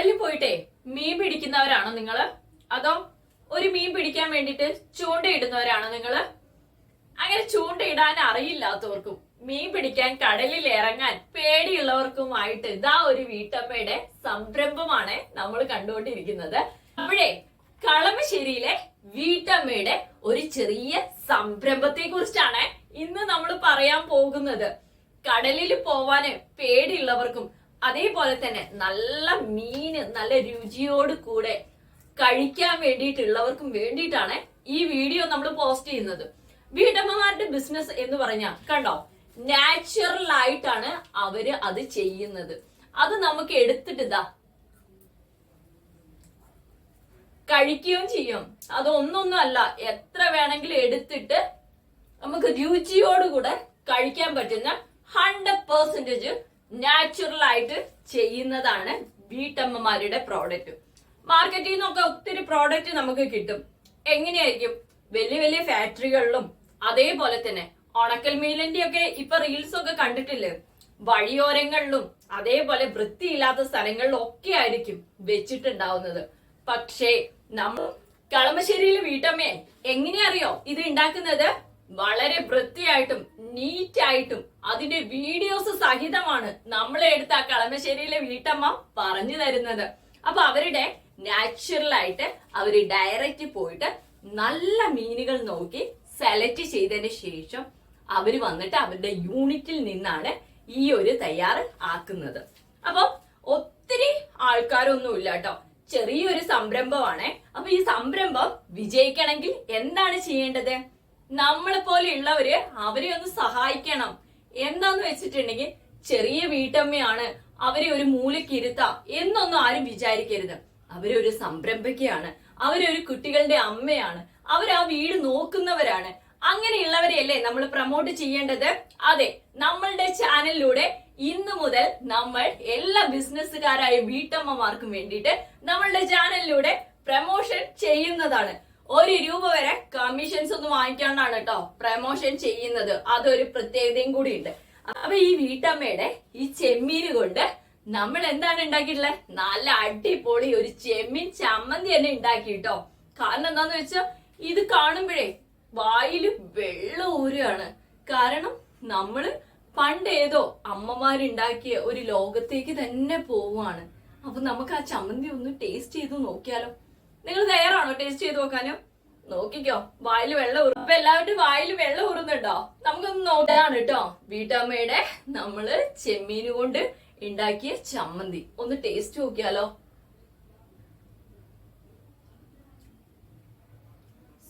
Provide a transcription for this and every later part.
കടലിൽ പോയിട്ടേ മീൻ പിടിക്കുന്നവരാണോ നിങ്ങൾ അതോ ഒരു മീൻ പിടിക്കാൻ വേണ്ടിട്ട് ചൂണ്ടയിടുന്നവരാണോ നിങ്ങൾ അങ്ങനെ ചൂണ്ടയിടാൻ അറിയില്ലാത്തവർക്കും മീൻ പിടിക്കാൻ കടലിൽ ഇറങ്ങാൻ പേടിയുള്ളവർക്കുമായിട്ട് ഇതാ ഒരു വീട്ടമ്മയുടെ സംരംഭമാണ് നമ്മൾ കണ്ടുകൊണ്ടിരിക്കുന്നത്. അപ്പോഴേ കളമശ്ശേരിയിലെ വീട്ടമ്മയുടെ ഒരു ചെറിയ സംരംഭത്തെ കുറിച്ചാണ് ഇന്ന് നമ്മൾ പറയാൻ പോകുന്നത്. കടലിൽ പോവാന് പേടിയുള്ളവർക്കും അതേപോലെ തന്നെ നല്ല മീന് നല്ല രുചിയോട് കൂടെ കഴിക്കാൻ വേണ്ടിയിട്ടുള്ളവർക്കും വേണ്ടിയിട്ടാണ് ഈ വീഡിയോ നമ്മൾ പോസ്റ്റ് ചെയ്യുന്നത്. വീട്ടമ്മമാരുടെ ബിസിനസ് എന്ന് പറഞ്ഞാൽ കണ്ടോ നാച്ചുറൽ ആയിട്ടാണ് അവർ അത് ചെയ്യുന്നത്. അത് നമുക്ക് എടുത്തിട്ട് ഇതാ കഴിക്കുകയും ചെയ്യും. അതൊന്നൊന്നും അല്ല എത്ര വേണമെങ്കിലും എടുത്തിട്ട് നമുക്ക് രുചിയോടുകൂടെ കഴിക്കാൻ പറ്റുന്ന ഹൺഡ്രഡ് പെർസെന്റേജ് നാച്ചുറൽ ആയിട്ട് ചെയ്യുന്നതാണ് വീട്ടമ്മമാരുടെ പ്രോഡക്റ്റ് മാർക്കറ്റിൽ നിന്നൊക്കെ ഒത്തിരി പ്രോഡക്റ്റ് നമുക്ക് കിട്ടും. എങ്ങനെയായിരിക്കും? വലിയ വലിയ ഫാക്ടറികളിലും അതേപോലെ തന്നെ ഉണക്കൽ മീലിന്റെ ഒക്കെ ഇപ്പൊ റീൽസ് ഒക്കെ കണ്ടിട്ടില്ലേ? വഴിയോരങ്ങളിലും അതേപോലെ വൃത്തിയില്ലാത്ത സ്ഥലങ്ങളിലും ഒക്കെ ആയിരിക്കും വെച്ചിട്ടുണ്ടാവുന്നത്. പക്ഷേ നമ്മൾ കളമശ്ശേരിയിലെ വീട്ടമ്മയെ എങ്ങനെയറിയോ ഇത് ഉണ്ടാക്കുന്നത് വളരെ വൃത്തിയായിട്ടും നീറ്റായിട്ടും അതിന്റെ വീഡിയോസ് സഹിതമാണ് നമ്മളെ എടുത്ത ആ കളമശ്ശേരിയിലെ വീട്ടമ്മ പറഞ്ഞു തരുന്നത്. അപ്പൊ അവരുടെ നാച്ചുറൽ ആയിട്ട് അവർ ഡയറക്റ്റ് പോയിട്ട് നല്ല മീനുകൾ നോക്കി സെലക്ട് ചെയ്തതിന് ശേഷം അവർ വന്നിട്ട് അവരുടെ യൂണിറ്റിൽ നിന്നാണ് ഈ ഒരു തയ്യാർ ആക്കുന്നത്. അപ്പൊ ഒത്തിരി ആൾക്കാരൊന്നും ഇല്ല കേട്ടോ. ചെറിയൊരു സംരംഭമാണ്. അപ്പൊ ഈ സംരംഭം വിജയിക്കണമെങ്കിൽ എന്താണ് ചെയ്യേണ്ടത്? നമ്മളെ പോലെയുള്ളവര് അവരെ ഒന്ന് സഹായിക്കണം. എന്താന്ന് വെച്ചിട്ടുണ്ടെങ്കിൽ ചെറിയ വീട്ടമ്മയാണ് അവരെ ഒരു മൂലയ്ക്ക് എന്നൊന്നും ആരും വിചാരിക്കരുത്. അവരൊരു സംരംഭകയാണ്. അവരൊരു കുട്ടികളുടെ അമ്മയാണ്. അവർ ആ വീട് നോക്കുന്നവരാണ്. അങ്ങനെയുള്ളവരെയല്ലേ നമ്മൾ പ്രൊമോട്ട് ചെയ്യേണ്ടത്? അതെ നമ്മളുടെ ചാനലിലൂടെ ഇന്ന് മുതൽ നമ്മൾ എല്ലാ ബിസിനസ്സുകാരായ വീട്ടമ്മമാർക്കും വേണ്ടിയിട്ട് നമ്മളുടെ ചാനലിലൂടെ പ്രമോഷൻ ചെയ്യുന്നതാണ്. ഒരു രൂപ വരെ കമ്മീഷൻസ് ഒന്നും വാങ്ങിക്കാണ്ടാണ് കേട്ടോ പ്രമോഷൻ ചെയ്യുന്നത്. അതൊരു പ്രത്യേകതയും കൂടി ഉണ്ട് അപ്പൊ ഈ വീട്ടമ്മയുടെ ഈ ചെമ്മീന് കൊണ്ട് നമ്മൾ എന്താണ് ഉണ്ടാക്കിയിട്ടുള്ളത് നല്ല അടിപൊളി ഒരു ചെമ്മീൻ ചമ്മന്തി തന്നെ ഉണ്ടാക്കി കേട്ടോ കാരണം എന്താന്ന് വെച്ചാൽ ഇത് കാണുമ്പോഴേ വായിൽ വെള്ളം ഊരുകയാണ്. കാരണം നമ്മൾ പണ്ട് ഏതോ അമ്മമാരുണ്ടാക്കിയ ഒരു ലോകത്തേക്ക് തന്നെ പോവാണ് അപ്പൊ നമുക്ക് ആ ചമ്മന്തി ഒന്ന് ടേസ്റ്റ് ചെയ്ത് നോക്കിയാലോ? നിങ്ങൾ തയ്യാറാണോ ടേസ്റ്റ് ചെയ്ത് നോക്കാനും? നോക്കിക്കോ വായിൽ വെള്ളം ഊറും അപ്പൊ എല്ലാവരും വായിൽ വെള്ളം ഊറുന്നുണ്ടോ നമുക്കൊന്ന് നോക്കാണ് കേട്ടോ. വീട്ടമ്മയുടെ നമ്മൾ ചെമ്മീന് കൊണ്ട് ഉണ്ടാക്കിയ ചമ്മന്തി. ഒന്ന് ടേസ്റ്റ് നോക്കിയാലോ.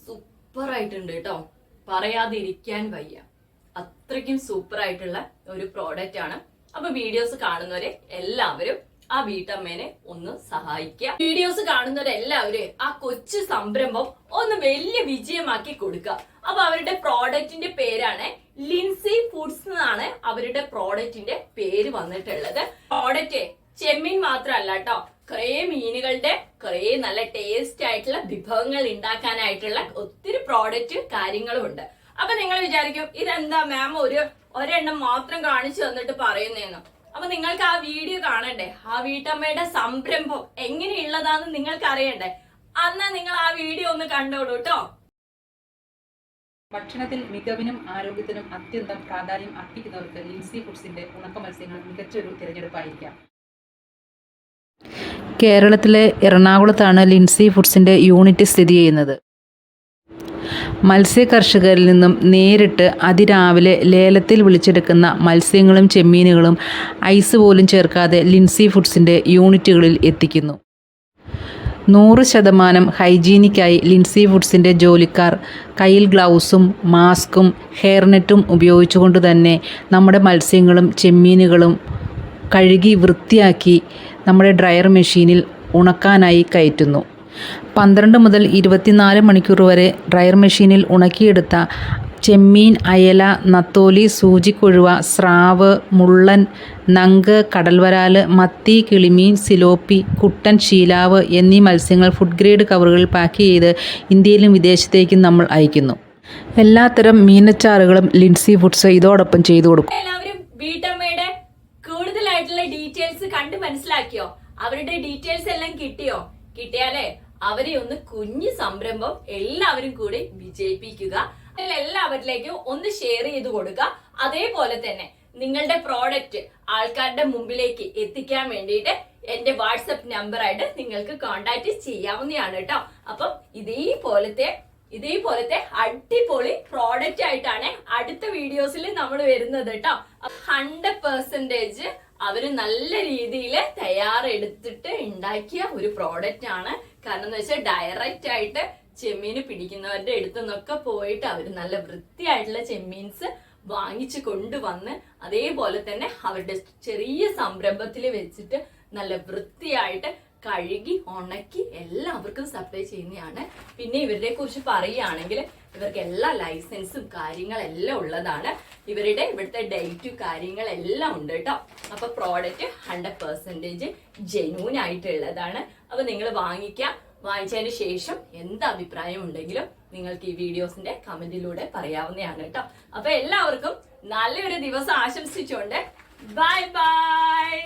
സൂപ്പർ ആയിട്ടുണ്ട് കേട്ടോ. പറയാതിരിക്കാൻ വയ്യ. അത്രയ്ക്കും സൂപ്പർ ആയിട്ടുള്ള ഒരു പ്രോഡക്റ്റ് ആണ്. അപ്പൊ വീഡിയോസ് കാണുന്നവരെ എല്ലാവരും ആ വീട്ടമ്മേനെ ഒന്ന് സഹായിക്കുക വീഡിയോസ് കാണുന്നവരെല്ലാവരും ആ കൊച്ചു സംരംഭം ഒന്ന് വലിയ വിജയമാക്കി കൊടുക്കുക അപ്പൊ അവരുടെ പ്രോഡക്റ്റിന്റെ പേരാണ് ലിൻസി ഫുഡ്സ് എന്നാണ് അവരുടെ പ്രോഡക്റ്റിന്റെ പേര് വന്നിട്ടുള്ളത്. പ്രോഡക്റ്റ് ചെമ്മീൻ മാത്രമല്ല കേട്ടോ കുറേ മീനുകളുടെ കുറേ നല്ല ടേസ്റ്റ് ആയിട്ടുള്ള വിഭവങ്ങൾ ഉണ്ടാക്കാനായിട്ടുള്ള ഒത്തിരി പ്രോഡക്റ്റ് കാര്യങ്ങളും ഉണ്ട്. അപ്പൊ നിങ്ങൾ വിചാരിക്കും ഇതെന്താ മാം ഒരു ഒരെണ്ണം മാത്രം കാണിച്ചു തന്നിട്ട് പറയുന്നേന്ന്. അപ്പൊ നിങ്ങൾക്ക് ആ വീഡിയോ കാണണ്ടേ? ആ വീട്ടമ്മയുടെ സംരംഭം എങ്ങനെയുള്ളതാന്ന് നിങ്ങൾക്ക് അറിയണ്ടേ? അന്ന് നിങ്ങൾ ആ വീഡിയോ ഒന്ന് കണ്ടോളൂ കേട്ടോ ഭക്ഷണത്തിൽ മികവിനും ആരോഗ്യത്തിനും അത്യന്തം പ്രാധാന്യം അർപ്പിക്കുന്നവർക്ക് ലിൻസി ഫുഡ്സിന്റെ ഉണക്ക മത്സ്യങ്ങൾ മികച്ചൊരു തിരഞ്ഞെടുപ്പായിരിക്കാം. കേരളത്തിലെ എറണാകുളത്താണ് ലിൻസി ഫുഡ്സിന്റെ യൂണിറ്റ് സ്ഥിതി ചെയ്യുന്നത്. മത്സ്യ കർഷകരിൽ നിന്നും നേരിട്ട് അതിരാവിലെ ലേലത്തിൽ വിളിച്ചെടുക്കുന്ന മത്സ്യങ്ങളും ചെമ്മീനുകളും ഐസ് പോലും ചേർക്കാതെ ലിൻസി ഫുഡ്സിന്റെ യൂണിറ്റുകളിൽ എത്തിക്കുന്നു. നൂറ് ശതമാനം ഹൈജീനിക്കായി ലിൻസി ഫുഡ്സിന്റെ ജോലിക്കാർ കയ്യിൽ ഗ്ലൗസും മാസ്കും ഹെയർനെറ്റും ഉപയോഗിച്ചുകൊണ്ട് തന്നെ നമ്മുടെ മത്സ്യങ്ങളും ചെമ്മീനുകളും കഴുകി വൃത്തിയാക്കി നമ്മുടെ ഡ്രയർ മെഷീനിൽ ഉണക്കാനായി കയറ്റുന്നു. പന്ത്രണ്ട് മുതൽ ഇരുപത്തിനാല് മണിക്കൂർ വരെ ഡ്രയർ മെഷീനിൽ ഉണക്കിയെടുത്ത ചെമ്മീൻ അയല നത്തോലി സൂചിക്കൊഴുവ സ്രാവ് മുള്ളൻ നങ്ക് കടൽവരാൽ മത്തി കിളിമീൻ സിലോപ്പി കുട്ടൻ ശീലാവ് എന്നീ മത്സ്യങ്ങൾ ഫുഡ് ഗ്രേഡ് കവറുകളിൽ പാക്ക് ചെയ്ത് ഇന്ത്യയിലും വിദേശത്തേക്കും നമ്മൾ അയക്കുന്നു. എല്ലാത്തരം മീനച്ചാറുകളും ലിൻസി ഫുഡ്സ് ഇതോടൊപ്പം ചെയ്തു കൊടുക്കും. എല്ലാവരും കൂടുതലായിട്ടുള്ള ഡീറ്റെയിൽസ് കണ്ട് മനസ്സിലാക്കിയോ? അവരുടെ ഡീറ്റെയിൽസ് എല്ലാം കിട്ടിയോ? കിട്ടിയാലേ അവരെ ഒന്ന് കുഞ്ഞു സംരംഭം എല്ലാവരും കൂടി വിജയിപ്പിക്കുക. അതിൽ എല്ലാവരിലേക്കും ഒന്ന് ഷെയർ ചെയ്ത് കൊടുക്കുക. അതേപോലെ തന്നെ നിങ്ങളുടെ പ്രോഡക്റ്റ് ആൾക്കാരുടെ മുമ്പിലേക്ക് എത്തിക്കാൻ വേണ്ടിയിട്ട് എന്റെ വാട്സപ്പ് നമ്പർ ആയിട്ട് നിങ്ങൾക്ക് കോണ്ടാക്ട് ചെയ്യാവുന്നതാണ് കേട്ടോ. അപ്പം ഇതേപോലത്തെ ഇതേപോലത്തെ അടിപൊളി പ്രോഡക്റ്റ് ആയിട്ടാണ് അടുത്ത വീഡിയോസിൽ നമ്മൾ വരുന്നത് കേട്ടോ ഹൺഡ്രഡ് പെർസെന്റേജ് അവർ നല്ല രീതിയിൽ തയ്യാറെടുത്തിട്ട് ഉണ്ടാക്കിയ ഒരു പ്രോഡക്റ്റ് ആണ്. കാരണം എന്ന് വെച്ചാൽ ഡയറക്റ്റ് ആയിട്ട് ചെമ്മീന് പിടിക്കുന്നവരുടെ അടുത്ത് നിന്നൊക്കെ പോയിട്ട് അവർ നല്ല വൃത്തിയായിട്ടുള്ള ചെമ്മീൻസ് വാങ്ങിച്ചു കൊണ്ടുവന്ന് അതേപോലെ തന്നെ അവരുടെ ചെറിയ സംരംഭത്തിൽ വെച്ചിട്ട് നല്ല വൃത്തിയായിട്ട് കഴുകി ഉണക്കി എല്ലാവർക്കും സപ്ലൈ ചെയ്യുന്നതാണ് പിന്നെ ഇവരെ കുറിച്ച് പറയുകയാണെങ്കിൽ ഇവർക്ക് എല്ലാ ലൈസൻസും കാര്യങ്ങളെല്ലാം ഉള്ളതാണ്. ഇവരുടെ ഇവിടുത്തെ ഡേറ്റും കാര്യങ്ങളെല്ലാം ഉണ്ട് കേട്ടോ. അപ്പൊ പ്രോഡക്റ്റ് ഹൺഡ്രഡ് പെർസെന്റേജ് ജെന്യൂൻ ആയിട്ടുള്ളതാണ്. അപ്പൊ നിങ്ങൾ വാങ്ങിക്കാം. വാങ്ങിച്ചതിന് ശേഷം എന്ത് അഭിപ്രായം ഉണ്ടെങ്കിലും നിങ്ങൾക്ക് ഈ വീഡിയോസിന്റെ കമന്റിലൂടെ പറയാവുന്നതാണ് കേട്ടോ. അപ്പൊ എല്ലാവർക്കും നല്ലൊരു ദിവസം ആശംസിച്ചുകൊണ്ട് ബൈ ബൈ